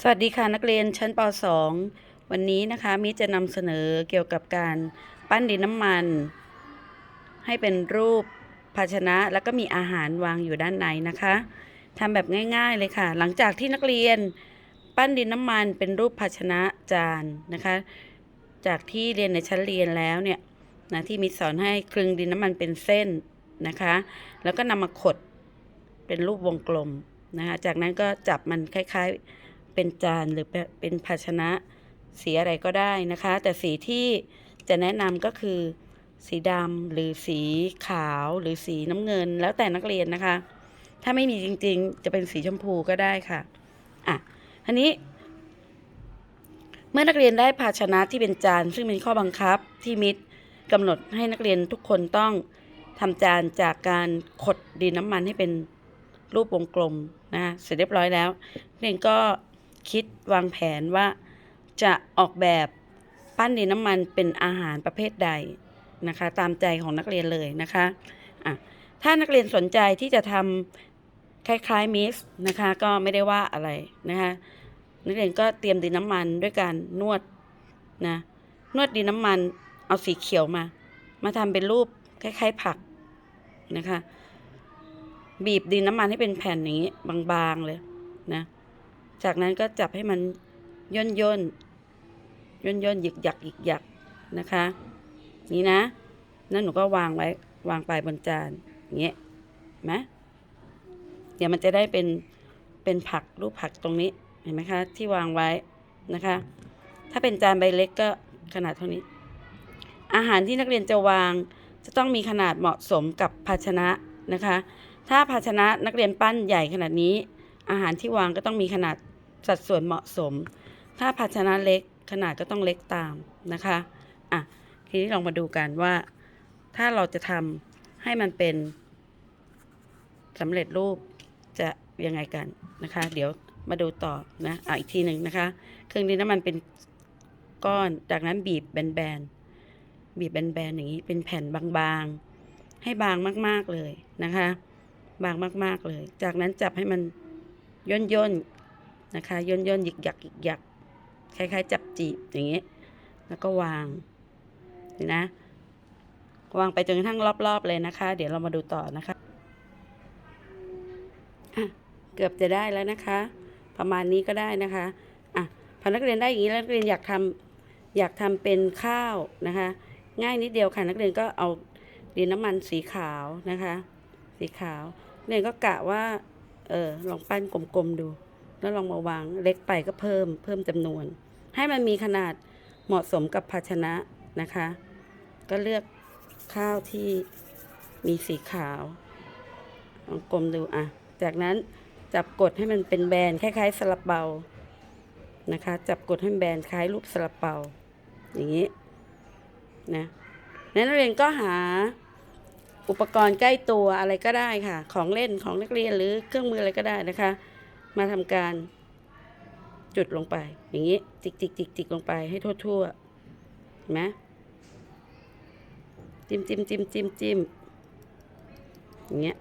สวัสดีค่ะนักเรียนชั้นป .2 วันนี้นะคะมิจะนำเสนอเกี่ยวกับการปั้นดินน้ำมัน ให้เป็นรูปภาชนะแล้วก็มีอาหารวางอยู่ด้านในนะคะทำแบบง่ายๆเลยค่ะ หลังจากที่นักเรียนปั้นดินน้ำมันเป็นรูปภาชนะจานนะคะ จากที่เรียนในชั้นเรียนแล้วเนี่ยนะที่มิสอนให้คลึงดินน้ำมันเป็นเส้นนะคะ แล้วก็นำมาขดเป็นรูปวงกลมนะคะจากนั้นก็จับมันคล้ายๆ เป็นจานหรือเป็นภาชนะ สีอะไรก็ได้นะคะ แต่สีที่จะแนะนำก็คือ สีดำหรือสีขาวหรือสีน้ำเงิน แล้วแต่นักเรียนนะคะ ถ้าไม่มีจริงๆ จะเป็นสีชมพูก็ได้ค่ะอะทีนี้ เมื่อนักเรียนได้ภาชนะที่เป็นจาน ซึ่งเป็นข้อบังคับที่มิตรกำหนดให้นักเรียนทุกคนต้องทำจานจากการขดดินน้ำมันให้เป็นรูปวงกลมนะคะเสร็จเรียบร้อยแล้วนักเรียนก็ คิดวางแผนว่าจะออกแบบปั้นดินน้ำมันเป็นอาหารประเภทใดนะคะ ตามใจของนักเรียนเลยนะคะะถ้านักเรียนสนใจที่จะทำคล้ายๆมิสนะคะ ก็ไม่ได้ว่าอะไรนะคะนักเรียนก็เตรียมดินน้ำมันด้วยการนวดนะนวดดินน้ำมันเอาสีเขียวมา มาทำเป็นรูปคล้ายๆผักนะคะ บีบดินน้ำมันให้เป็นแผ่นอย่างนี้บางๆเลยนะ จากนั้นก็จับให้มันย่นย่นย่นย่นหยิกหยักหยิกหยักนะคะ นี่นะ นั่นหนูก็วางไว้วางไปบนจานอย่างเงี้ยไหมเดี๋ยวมันจะได้เป็นเป็นผักรูปผักตรงนี้เห็นไหมคะ ที่วางไว้นะคะ ถ้าเป็นจานใบเล็กก็ขนาดเท่านี้ อาหารที่นักเรียนจะวางจะต้องมีขนาดเหมาะสมกับภาชนะนะคะ ถ้าภาชนะนักเรียนปั้นใหญ่ขนาดนี้ อาหารที่วางก็ต้องมีขนาด สัดส่วนเหมาะสม ถ้าภาชนะเล็กขนาดก็ต้องเล็กตามนะคะอะทีนี้ลองมาดูกันว่า ถ้าเราจะทำให้มันเป็นสำเร็จรูปจะยังไงกันนะคะ เดี๋ยวมาดูต่อนะอะอีกทีหนึ่งนะคะ เครื่องดินน้ำมันเป็นก้อนจากนั้นบีบแบนๆบีบแบนๆอย่างนี้เป็นแผ่นบางๆ ให้บางมากๆเลยนะคะ บางมากๆเลย จากนั้นจับให้มันย่นย่นๆ นะคะย่นย่นหยิกหยักหยิกหยักคล้ายๆ จับจีบอย่างนี้แล้วก็วางนี่นะ วางไปจนกระทั่งรอบๆเลยนะคะ เดี๋ยวเรามาดูต่อนะคะะเกือบจะได้แล้วนะคะ ประมาณนี้ก็ได้นะคะอะพอนักเรียนได้อย่างนี้แล้วนักเรียนอยากทำอยากทำเป็นข้าวนะคะ ง่ายนิดเดียวค่ะนักเรียนก็เอาดินน้ำมันสีขาวนะคะ สีขาวนักเรียนก็กะว่าเออลองปั้นกลมๆดู แล้วลองมาวางเล็กไปก็เพิ่มเพิ่มจำนวน ให้มันมีขนาดเหมาะสมกับภาชนะนะคะ ก็เลือกข้าวที่มีสีขาวลองกลมดูอะ จากนั้นจับกดให้มันเป็นแบนคล้ายๆสลับเปานะคะ จับกดให้มันแบนคล้ายรูปสลับเปาอย่างนี้นะนั้นนักเรียนก็หาอุปกรณ์ใกล้ตัวอะไรก็ได้ค่ะ ของเล่นของนักเรียนหรือเครื่องมืออะไรก็ได้นะคะ มาทำการจุดลงไป อย่างนี้ จิกจิกจิกจิกลงไปให้ทั่วๆเห็นไหมจิ้มจิ้มจิ้มจิ้มจิ้มอย่างเงี้ย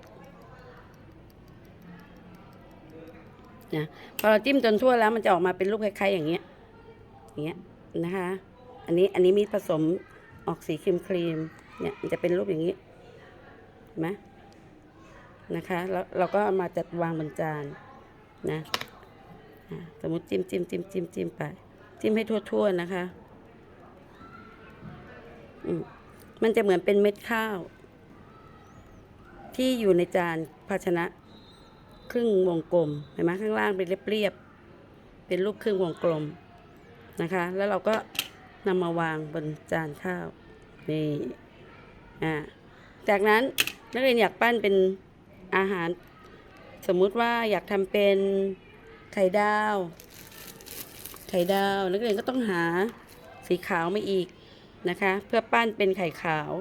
นะพอเราจิ้มจนทั่วแล้วมันจะออกมาเป็นรูปคล้ายๆอย่างเงี้ยอย่างเงี้ยนะคะ อันนี้อันนี้มีผสมออกสีครีมครีมเนี่ยมันจะเป็นรูปอย่างนี้เห็นไหมนะคะ แล้วเราก็มาจัดวางบนจาน นะสมมติจิ้มจิ้มจิ้มจิ้มจิ้มไป จิ้มให้ทั่วๆนะคะอืมมันจะเหมือนเป็นเม็ดข้าว ที่อยู่ในจานภาชนะ ครึ่งวงกลมเห็นไหมข้างล่างเป็นเรียบๆเป็นรูปครึ่งวงกลมนะคะ แล้วเราก็นำมาวางบนจานข้าวนี่อ่าจากนั้นนักเรียนอยากปั้นเป็นอาหาร สมมุติว่าอยากทำเป็นไข่ดาว ไข่ดาวนักเรียนก็ต้องหาสีขาวมาอีกนะคะ เพื่อปั้นเป็นไข่ขาว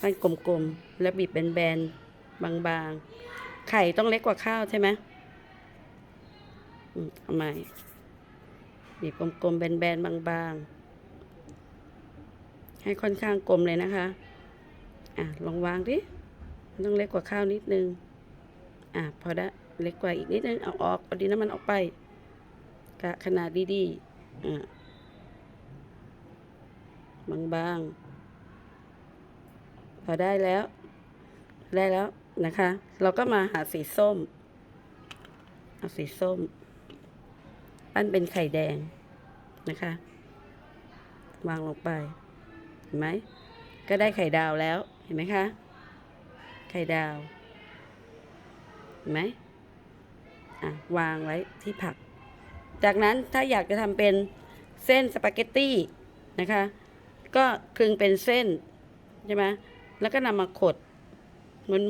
ปั้นกลมๆ แล้วบีบแบนๆ บางๆ ไข่ต้องเล็กกว่าข้าวใช่ไหมเอาใหม่บีบกลมๆ แบนๆ บางๆ ให้ค่อนข้างกลมเลยนะคะ อะ ลองวางดิ ต้องเล็กกว่าข้าวนิดนึง อะพอได้เล็กกว่าอีกนิดนึงเอาออกเอาดินน้ำมันออกไปกะขนาดดีๆอ่าบางๆ พอได้แล้ว ได้แล้วนะคะ เราก็มาหาสีส้ม เอาสีส้ม ปั้นเป็นไข่แดงนะคะ วางลงไป เห็นไหม ก็ได้ไข่ดาวแล้ว เห็นไหมคะ ไข่ดาว ไหมอะวางไว้ที่ผัก จากนั้นถ้าอยากจะทำเป็นเส้นสปาเกตตี้นะคะ ก็คลึงเป็นเส้นใช่ไหมแล้วก็นำมาขด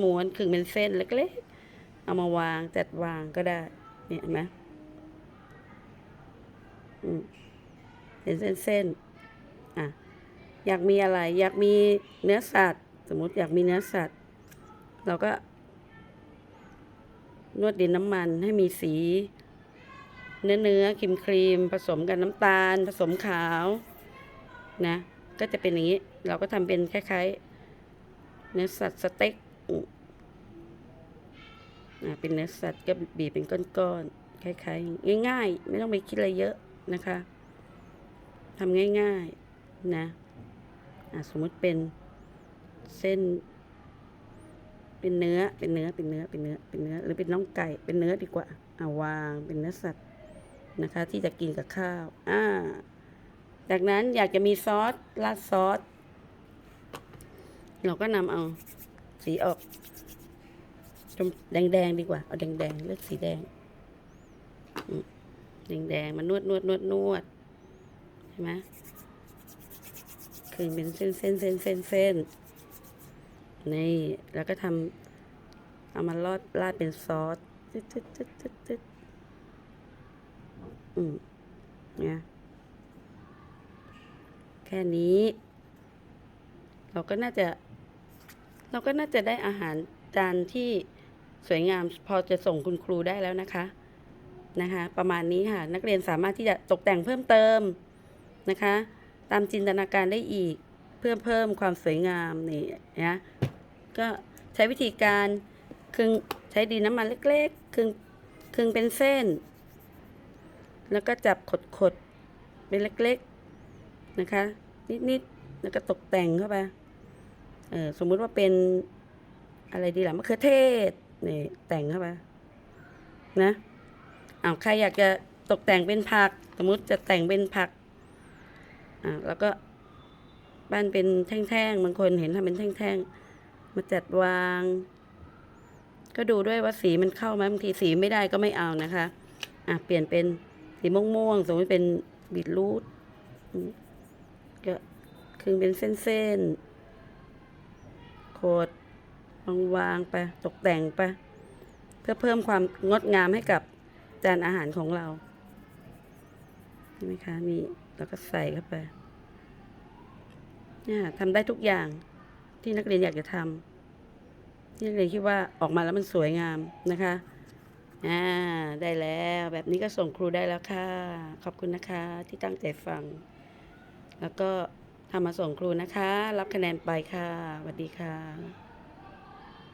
ม้วนๆคลึงเป็นเส้นเล็กๆเอามาวางจัดวางก็ได้เนี่ยเห็นไหมอืมเป็นเส้นๆอะอยากมีอะไร อยากมีเนื้อสัตว์ สมมติอยากมีเนื้อสัตว์ เราก็ นวดดินน้ำมันให้มีสี เนื้อเนื้อครีมครีมๆผสมกับน้ำตาล ผสมขาวนะก็จะเป็นอย่างนี้ เราก็ทำเป็นคล้ายๆ เนื้อสัตว์สเต็กเป็นเนื้อสัตว์ก็บีบเป็นก้อนๆคล้ายๆ ง่ายๆ ไม่ต้องไปคิดอะไรเยอะนะคะทำง่ายๆนะอ่าสมมติเป็นเส้น เป็นเนื้อ เป็นเนื้อ เป็นเนื้อ เป็นเนื้อ เป็นเนื้อ หรือเป็นน้องไก่ เป็นเนื้อดีกว่า เอาวาง เป็นเนื้อสัตว์นะคะ ที่จะกินกับข้าว อ่า จากนั้นอยากจะมีซอส ราดซอส เราก็นำเอาสีออกชมแดงๆดีกว่า เอาแดงๆเลือกสีแดงอืมแดงมานวดนวดนวดนวดใช่ไหมคือเป็นเส้นเส้นเส้นเส้นเส้น นี่ แล้วก็ทำเอามาลอดราดเป็นซอสตึ๊ดตึ๊ดตึ๊ดตึ๊ดตึ๊ดอืมเนี่ยแค่นี้ เราก็น่าจะ เราก็น่าจะได้อาหารจานที่สวยงามพอจะส่งคุณครูได้แล้วนะคะนะคะ ประมาณนี้ค่ะ นักเรียนสามารถที่จะตกแต่งเพิ่มเติมนะคะ ตามจินตนาการได้อีก เพื่อเพิ่มความสวยงามนี่นะ ก็ใช้วิธีการคึงใช้ดินน้ำมันเล็กๆคึงคึงเป็นเส้น แล้วก็จับขดๆเป็นเล็กๆนะคะ นิดๆแล้วก็ตกแต่งเข้าไปเออสมมุติว่าเป็นอะไรดีล่ะมะเขือเทศนี่แต่งเข้าไปนะอ้าวใครอยากจะตกแต่งเป็นผัก สมมุติจะแต่งเป็นผักอ่าแล้วก็บ้านเป็นแท่งๆบางคนเห็นทำเป็นแท่งๆ มาจัดวาง ก็ดูด้วยว่าสีมันเข้าไหมบางทีสีไม่ได้ก็ไม่เอานะคะ อะเปลี่ยนเป็นสีม่วงๆสมมติเป็นบีทรูทก็คือเป็นเส้นๆโคดวางๆไปตกแต่งไป เพื่อเพิ่มความงดงามให้กับจานอาหารของเราเห็นไหมคะนี่แล้วก็ใส่เข้าไปเนี่ยทำได้ทุกอย่าง ที่นักเรียนอยากจะทำที่นักเรียนคิดว่าออกมาแล้วมันสวยงามนะคะอ่าได้แล้วแบบนี้ก็ส่งครูได้แล้วค่ะ ขอบคุณนะคะที่ตั้งใจฟัง แล้วก็ทำมาส่งครูนะคะ รับคะแนนไปค่ะสวัสดีค่ะ